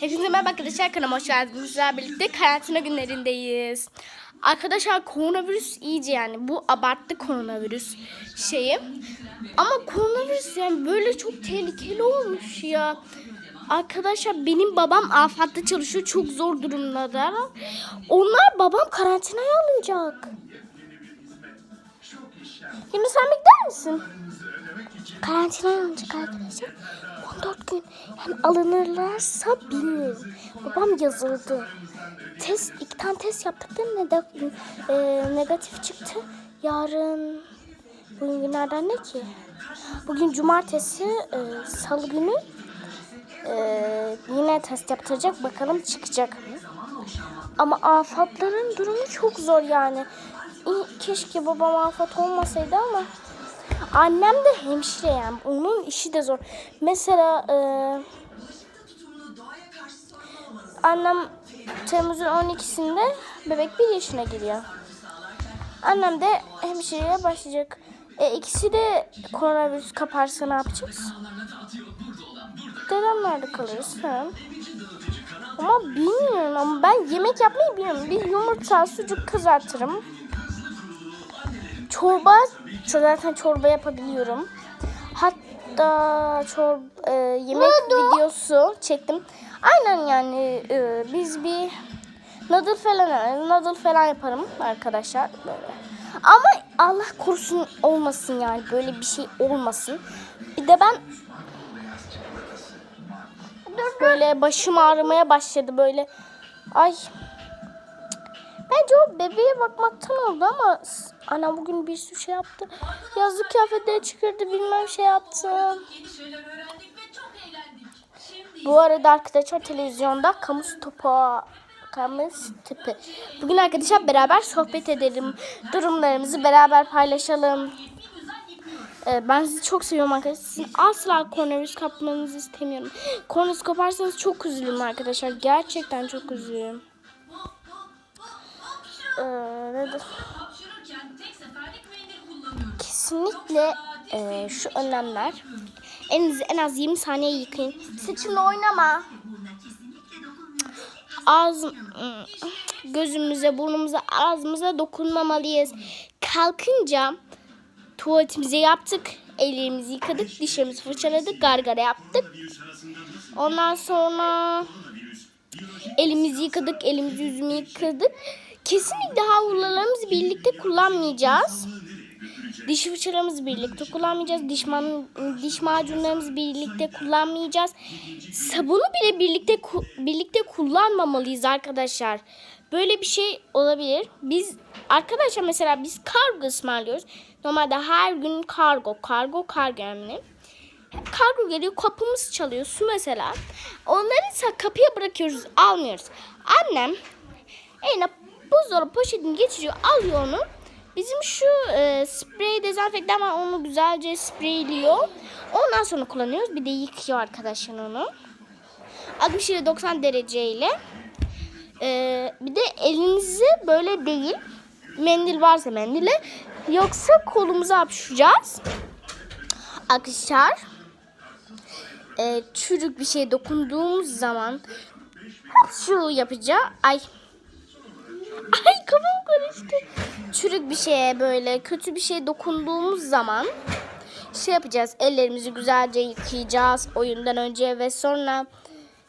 Hepinize merhaba arkadaşlar kanalıma hoş geldiniz. Bizlerle birlikte karantina günlerindeyiz. Arkadaşlar koronavirüs iyice yani bu abarttı koronavirüs şeyi. Ama koronavirüs yani böyle çok tehlikeli olmuş ya. Arkadaşlar benim babam afatta çalışıyor çok zor durumdalar. Onlar babam karantinaya alınacak. Şimdi sen gider misin? Karantinaya alınacak arkadaşlar. 14 gün yani alınırlarsa bilmiyorum. Babam yazıldı. Test, iki tane test yaptık da neg- e, negatif çıktı. Yarın bugün günlerden ne ki? Bugün cumartesi, e, salı günü e, yine test yaptıracak. Bakalım çıkacak mı? Ama afatların durumu çok zor yani. Keşke babam afat olmasaydı ama Annem de hemşire yani. Onun işi de zor. Mesela e, annem Temmuz'un 12'sinde bebek bir yaşına giriyor. Annem de hemşireye başlayacak. E, ikisi de koronavirüs kaparsa ne yapacağız? Dedemlerde kalırız. Ha. Ama bilmiyorum ama ben yemek yapmayı bilmiyorum. Bir yumurta, sucuk kızartırım. Çorba, ço- zaten çorba yapabiliyorum. Hatta çor e, yemek videosu çektim. Aynen yani e, biz bir noodle falan noodle falan yaparım arkadaşlar böyle. Ama Allah korusun olmasın yani böyle bir şey olmasın. Bir de ben böyle başım ağrımaya başladı böyle. Ay Bence o bebeğe bakmaktan oldu ama ana bugün bir sürü şey yaptı. Yazlık kıyafetleri çıkardı bilmem şey yaptı. Yeni şeyler öğrendik ve çok eğlendik. Şimdi Bu arada arkadaşlar televizyonda kamu stopu kamu tipi. Bugün arkadaşlar beraber sohbet edelim. Durumlarımızı beraber paylaşalım. Ee, ben sizi çok seviyorum arkadaşlar. Sizin asla koronavirüs kapmanızı istemiyorum. Koronavirüs kaparsanız çok üzülürüm arkadaşlar. Gerçekten çok üzülürüm. Ne de- hapşırırken tek seferlik mendil kullanıyoruz. Kesinlikle e, şu önlemler. Elinizi en az 20 saniye yıkayın. Saçımla oynama. Ağız, gözümüze, burnumuza, ağzımıza dokunmamalıyız. Kalkınca tuvaletimizi yaptık. Ellerimizi yıkadık, dişlerimizi fırçaladık, gargara yaptık. Ondan sonra elimizi yıkadık, elimizi yüzümü yıkadık. Kesinlikle havlularımızı birlikte kullanmayacağız. Diş fırçalarımızı birlikte kullanmayacağız. Diş, man, diş macunlarımızı birlikte kullanmayacağız. Sabunu bile birlikte birlikte kullanmamalıyız arkadaşlar. Böyle bir şey olabilir. Biz arkadaşlar mesela biz kargo ısmarlıyoruz. Normalde her gün kargo, kargo, kargo yani. Kargo geliyor kapımız çalıyor su mesela. Onları ise kapıya bırakıyoruz almıyoruz. Annem eline buzdolabı poşetini geçiriyor alıyor onu. Bizim şu e, sprey dezenfektan var onu güzelce spreyliyor. Ondan sonra kullanıyoruz. Bir de yıkıyor arkadaşlar onu. 60 ile 90 dereceyle. E, bir de elinizi böyle değil. Mendil varsa mendile. Yoksa kolumuza hapşuracağız. Arkadaşlar e, çürük bir şeye dokunduğumuz zaman şu yapacağım. Ay. Ay karıştı. Çürük bir şeye böyle kötü bir şeye dokunduğumuz zaman şey yapacağız. Ellerimizi güzelce yıkayacağız oyundan önce ve sonra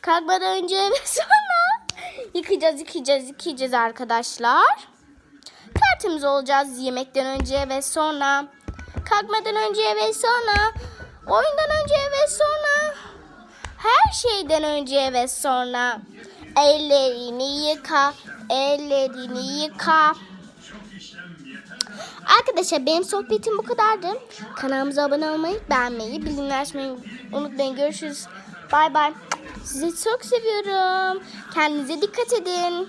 kalkmadan önce ve sonra yıkayacağız, yıkayacağız, yıkayacağız arkadaşlar. Tertemiz olacağız yemekten önce ve sonra kalkmadan önce ve sonra oyundan önce ve sonra her şeyden önce ve sonra ellerini yıka, ellerini yıka. Arkadaşlar benim sohbetim bu kadardı. Kanalımıza abone olmayı, beğenmeyi, bildirimleri açmayı unutmayın. Görüşürüz. Bay bay. Sizi çok seviyorum. Kendinize dikkat edin.